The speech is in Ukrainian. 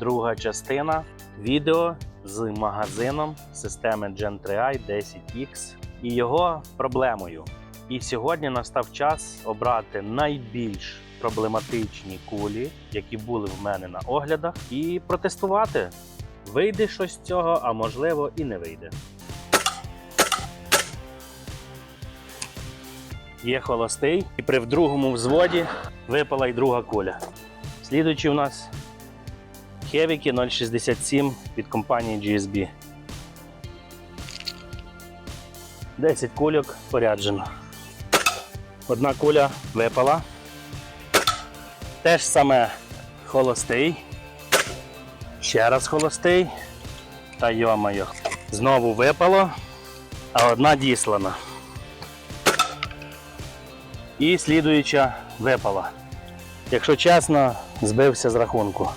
друга частина відео з магазином системи Gen 3i 10X і його проблемою. І сьогодні настав час обрати найбільш проблематичні кулі, які були в мене на оглядах, і протестувати. Вийде щось з цього, а можливо і не вийде. Є холостий, і при другому взводі випала й друга куля. Слідуючий у нас Хевіки 067 від компанії GSB. 10 кульок поряджено. Одна куля випала. Теж саме холостий. Ще раз холостий. Та йо-моє. Знову випало, а одна діслана. І слідуюча випала. Якщо чесно, збився з рахунку.